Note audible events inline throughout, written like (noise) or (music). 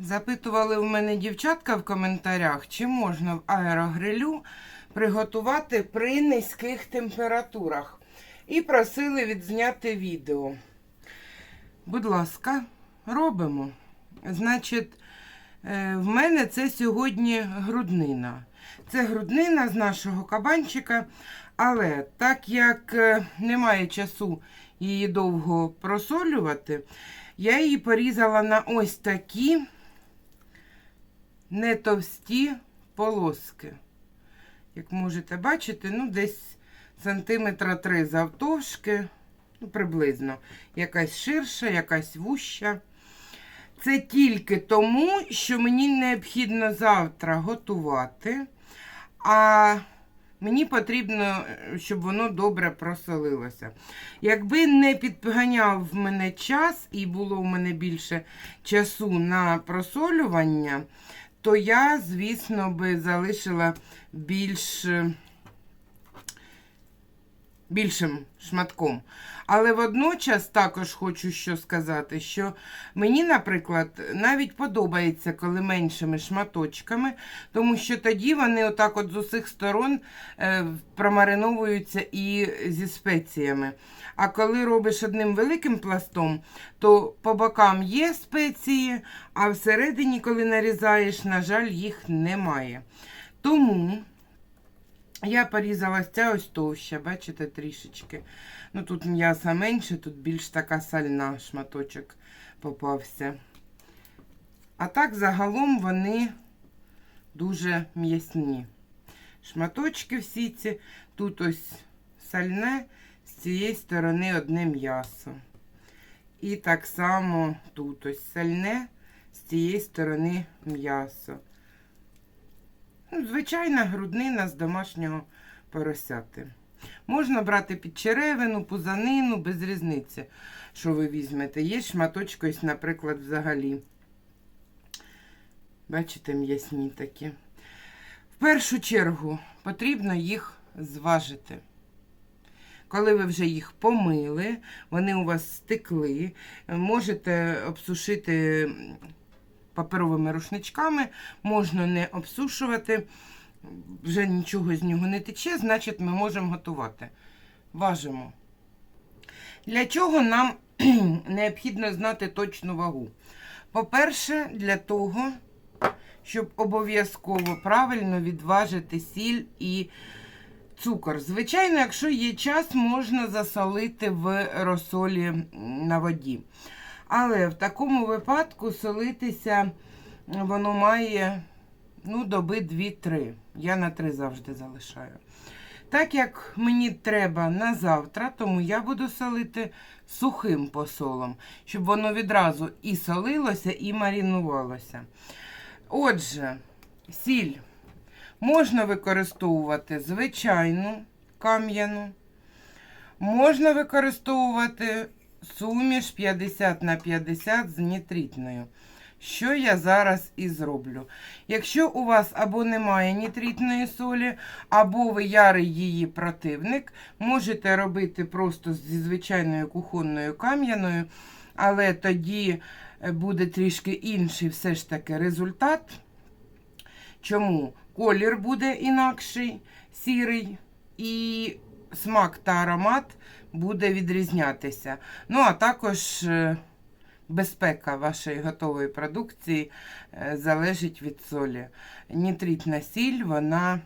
Запитували в мене дівчатка в коментарях, чи можна в аерогрилю приготувати при низьких температурах. І просили відзняти відео. Будь ласка, робимо. Значить, е, в мене це сьогодні груднина. Це груднина з нашого кабанчика, але так як е, немає часу її довго просолювати, я її порізала на ось такі не товсті полоски. Як можете бачити, ну десь сантиметра три завтовшки, ну, приблизно. Якась ширша, якась вуща. Це тільки тому, що мені необхідно завтра готувати, а мені потрібно, щоб воно добре просолилося. Якби не підганяв в мене час і було в мене більше часу на просолювання, то я, звісно, би залишила більш е, більшим шматком. Але водночас також хочу що сказати, що мені, наприклад, навіть подобається, коли меншими шматочками, тому що тоді вони отак от з усіх сторон е, промариновуються і зі спеціями. А коли робиш одним великим пластом, то по бокам є спеції, а всередині, коли нарізаєш, на жаль, їх немає. Тому я порізала ця ось товща, бачите, трішечки. Ну тут м'яса менше, тут більш така сальна шматочок попався. А так загалом вони дуже м'ясні. Шматочки всі ці, тут ось сальне, цієї сторони одне м'ясо. І так само тут ось сальне, з цієї сторони м'ясо. Ну, Звичайна груднина з домашнього поросяти. Можна брати під черевину, пузанину, без різниці, що ви візьмете. Є шматочки, ось, наприклад, взагалі. Бачите, м'ясні такі. В першу чергу потрібно їх зважити. Коли ви вже їх помили, вони у вас стекли, можете обсушити паперовими рушничками, можна не обсушувати, вже нічого з нього не тече, значить ми можемо готувати. Важимо. Для чого нам (clears throat) необхідно знати точну вагу? По-перше, для того, щоб обов'язково правильно відважити сіль і цукор. Звичайно, якщо є час, можна засолити в розсолі на воді. Але в такому випадку солитися воно має ну, доби 2-3. Я на 3 завжди залишаю. Так як мені треба на завтра, тому я буду солити сухим посолом, щоб воно відразу і солилося, і марінувалося. Отже, сіль можна використовувати звичайну кам'яну, можна використовувати суміш 50 на 50 з нітритною. Що я зараз і зроблю. Якщо у вас або немає нітритної солі, або ви ярий її противник, можете робити просто зі звичайною кухонною кам'яною, але тоді е, буде трішки інший все ж таки результат. Чому? Колір буде інакший, сірий, і смак та аромат буде відрізнятися. Ну, а також е, безпека вашої готової продукції е, залежить від солі. Нітритна сіль, вона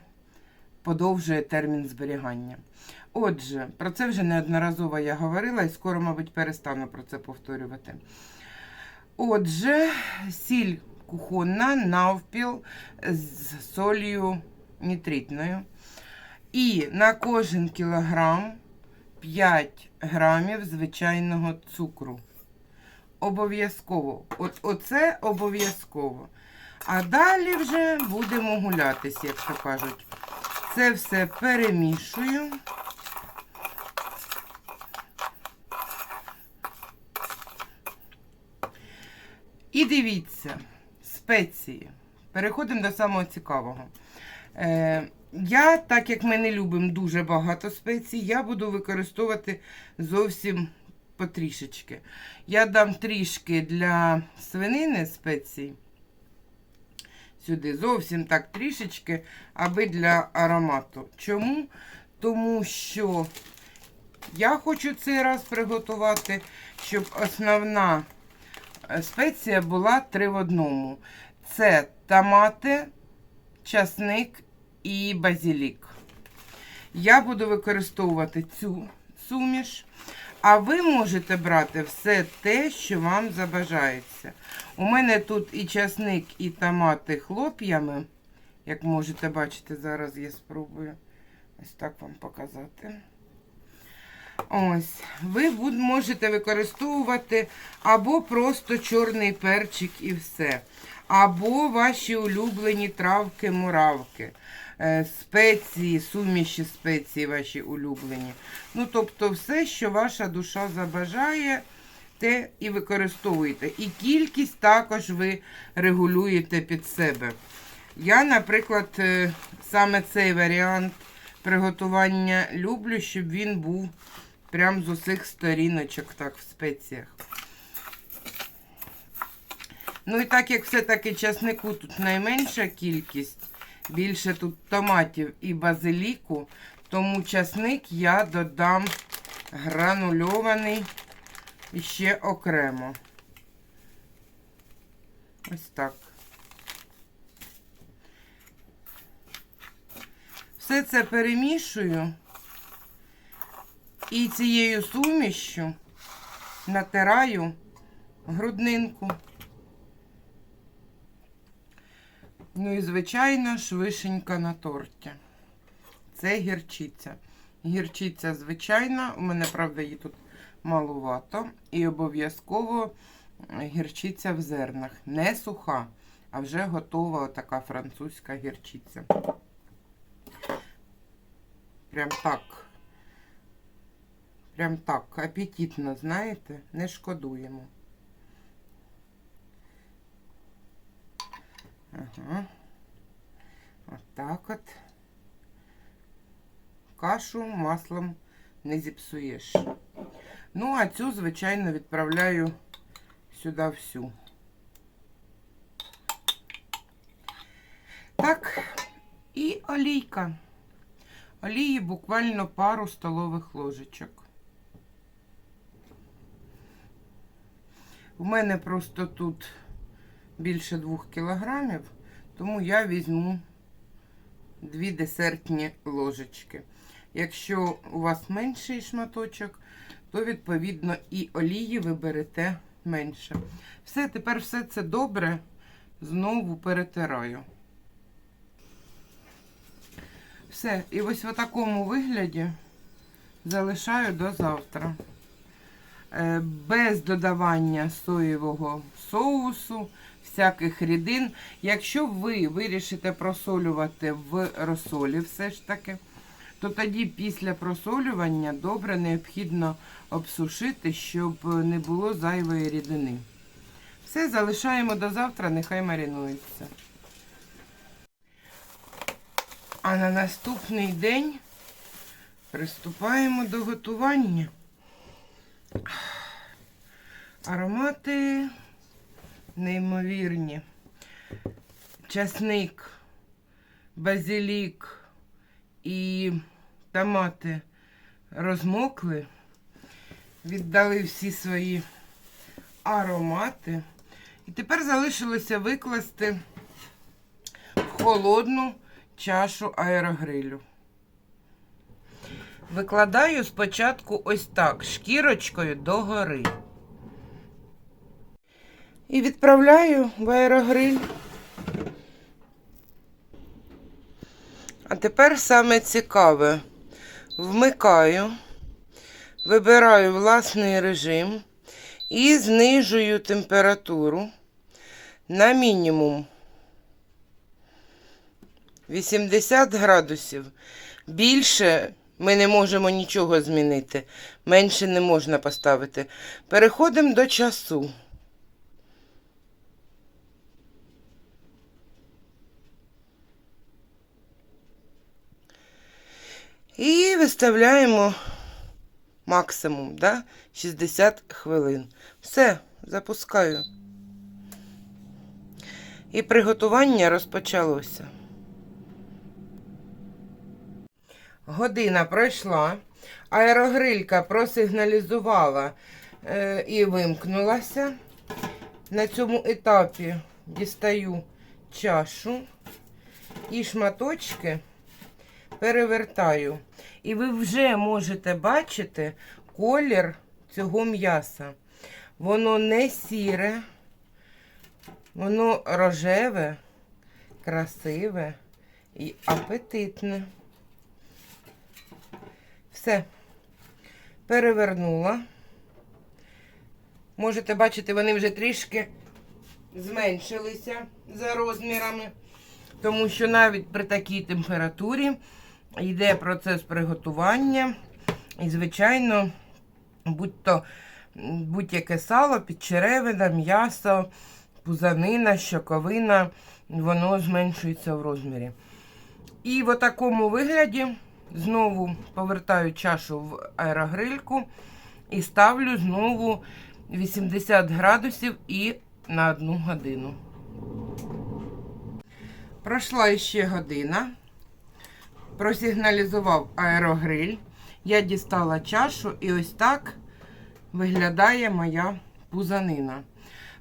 подовжує термін зберігання. Отже, про це вже неодноразово я говорила і скоро, мабуть, перестану про це повторювати. Отже, сіль кухонна навпіл з солью нітритною. І на кожен кілограм 5 грамів звичайного цукру. Обов'язково. Оце обов'язково. А далі вже будемо гулятись, як то кажуть. Це все перемішую. І дивіться, спеції. Переходимо до самого цікавого. Е, я, так як ми не любимо дуже багато спецій, я буду використовувати зовсім потрішечки. Я дам трішки для свинини спецій, сюди. Зовсім так трішечки, аби для аромату. Чому? Тому що я хочу цей раз приготувати, щоб основна спеція була три в одному. Це томати, часник і базилік. Я буду використовувати цю суміш, а ви можете брати все те, що вам забажається. У мене тут і часник, і томати хлоп'ями. Як можете бачити, зараз я спробую ось так вам показати. Ось, ви можете використовувати або просто чорний перчик і все. Або ваші улюблені травки-муравки, е, спеції, суміші спеції ваші улюблені. Ну, тобто, все, що ваша душа забажає, те і використовуєте. І кількість також ви регулюєте під себе. Я, наприклад, е, саме цей варіант приготування люблю, щоб він був прям з усіх сторіночок, так, в спеціях. Ну і так як все-таки часнику тут найменша кількість, більше тут томатів і базиліку, тому часник я додам гранульований ще окремо. Ось так. Все це перемішую і цією сумішю натираю груднинку. Ну і, звичайно ж, вишенька на торті. Це гірчиця. Гірчиця звичайна, у мене, правда, її тут малувато. І обов'язково гірчиця в зернах. Не суха, а вже готова така французька гірчиця. Прям так. Прям так, апетитно, знаєте, не шкодуємо. Ага. Отак от. Кашу маслом не зіпсуєш. Ну, а цю, звичайно, відправляю сюди всю. Так, і олійка. Олії буквально пару столових ложечок. У мене просто тут більше двох кілограмів, тому я візьму дві десертні ложечки. Якщо у вас менший шматочок, то відповідно і олії ви берете менше. Все, тепер все це добре знову перетираю. Все, і ось в такому вигляді залишаю до завтра. Е, Без додавання соєвого соусу, всяких рідин. Якщо ви вирішите просолювати в розсолі все ж таки, то тоді після просолювання добре необхідно обсушити, щоб не було зайвої рідини. Все залишаємо до завтра, нехай марінується. А на наступний день приступаємо до готування. Аромати неймовірні. Часник, базилік і томати розмокли, віддали всі свої аромати. І тепер залишилося викласти в холодну чашу аерогрилю. Викладаю спочатку ось так, шкірочкою догори. І відправляю в аерогриль. А тепер саме цікаве. Вмикаю, вибираю власний режим і знижую температуру на мінімум 80 градусів. Більше ми не можемо нічого змінити. Менше не можна поставити. Переходимо до часу. І виставляємо максимум, да? 60 хвилин. Все, запускаю. І приготування розпочалося. Година пройшла, аерогрилька просигналізувала е, і вимкнулася. На цьому етапі дістаю чашу і шматочки перевертаю. І ви вже можете бачити колір цього м'яса. Воно не сіре, воно рожеве, красиве і апетитне. Все. Перевернула. Можете бачити, вони вже трішки зменшилися за розмірами, тому що навіть при такій температурі йде процес приготування. І, звичайно, будь-то будь-яке сало, підчеревина, м'ясо, пузанина, щоковина, воно зменшується в розмірі. І в такому вигляді знову повертаю чашу в аерогрильку і ставлю знову 80 градусів і на одну годину. Пройшла ще година. Просигналізував аерогриль. Я дістала чашу і ось так виглядає моя пузанина.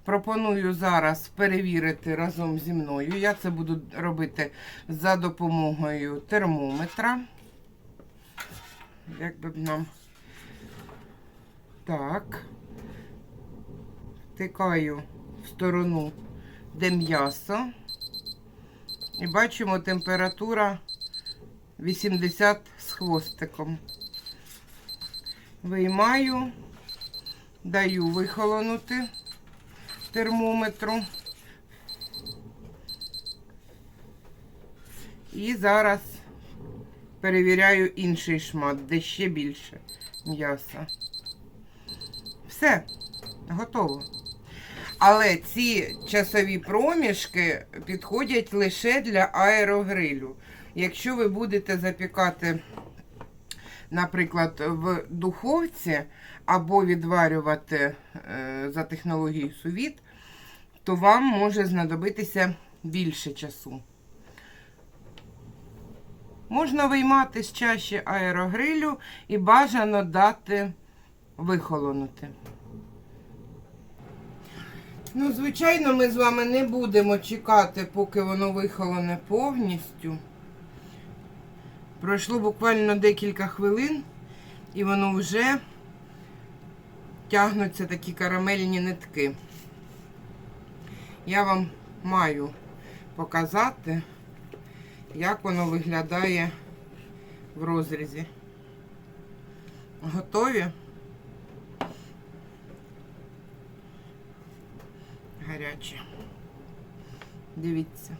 Пропоную зараз перевірити разом зі мною. Я це буду робити за допомогою термометра. Як би б нам. Так. Втикаю в сторону, де м'ясо. І бачимо температура 80 з хвостиком. Виймаю, даю вихолонути термометру. І зараз перевіряю інший шмат, де ще більше м'яса. Все, готово. Але ці часові проміжки підходять лише для аерогрилю. Якщо ви будете запікати, наприклад, в духовці або відварювати е, за технологією сувіт, то вам може знадобитися більше часу. Можна виймати з чаші аерогрилю і бажано дати вихолонути. Ну, звичайно, ми з вами не будемо чекати, поки воно вихолоне повністю. Пройшло буквально декілька хвилин, і воно вже тягнуться такі карамельні нитки. Я вам маю показати, як воно виглядає в розрізі. Готові? Гаряче. Дивіться.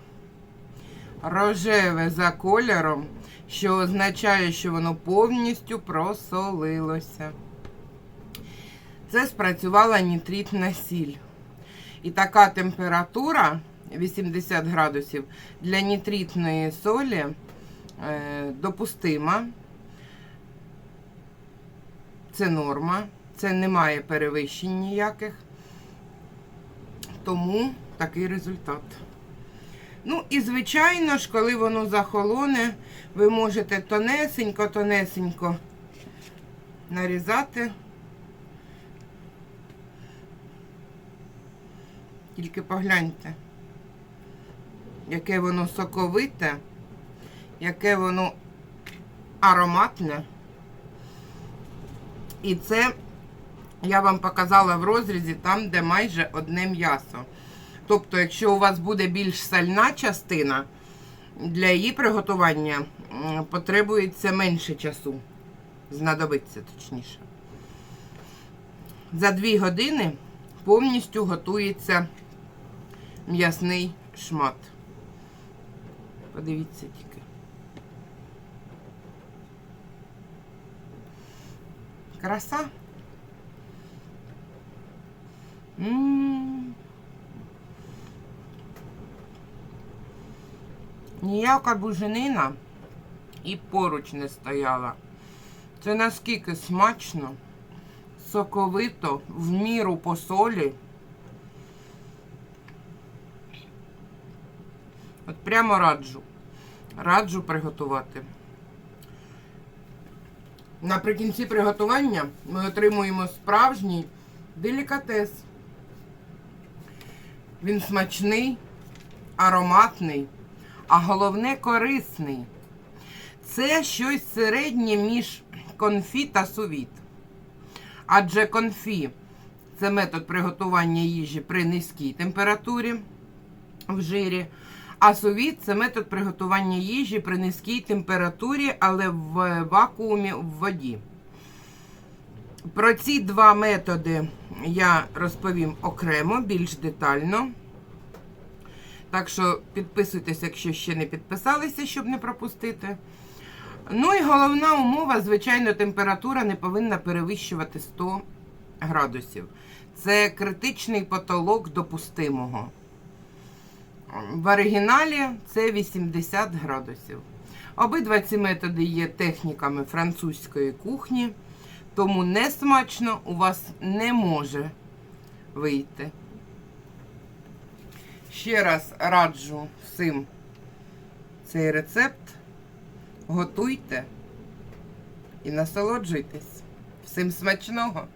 Рожеве за кольором, що означає, що воно повністю просолилося. Це спрацювала нітритна сіль. І така температура 80 градусів для нітритної солі е, допустима. Це норма, це немає перевищень ніяких. Тому такий результат. Ну, і, звичайно ж, коли воно захолоне, ви можете тонесенько-тонесенько нарізати. Тільки погляньте, яке воно соковите, яке воно ароматне. І це я вам показала в розрізі там, де майже одне м'ясо. Тобто, якщо у вас буде більш сальна частина, для її приготування потребується менше часу. Знадобиться точніше. За 2 години повністю готується м'ясний шмат. Подивіться тільки. Краса. М. Ніяка буженина і поруч не стояла. Це наскільки смачно, соковито, в міру по солі. Прямо раджу. Раджу приготувати. Наприкінці приготування ми отримуємо справжній делікатес. Він смачний, ароматний, а головне корисний. Це щось середнє між конфі та сувіт. Адже конфі це метод приготування їжі при низькій температурі в жирі. А сувіт це метод приготування їжі при низькій температурі, але в вакуумі в воді. Про ці два методи я розповім окремо, більш детально. Так що підписуйтесь, якщо ще не підписалися, щоб не пропустити. Ну і головна умова, звичайно, температура не повинна перевищувати 100 градусів. Це критичний потолок допустимого. В оригіналі це 80 градусів. Обидва ці методи є техніками французької кухні, тому несмачно у вас не може вийти. Ще раз раджу всім цей рецепт. Готуйте і насолоджуйтесь. Всім смачного!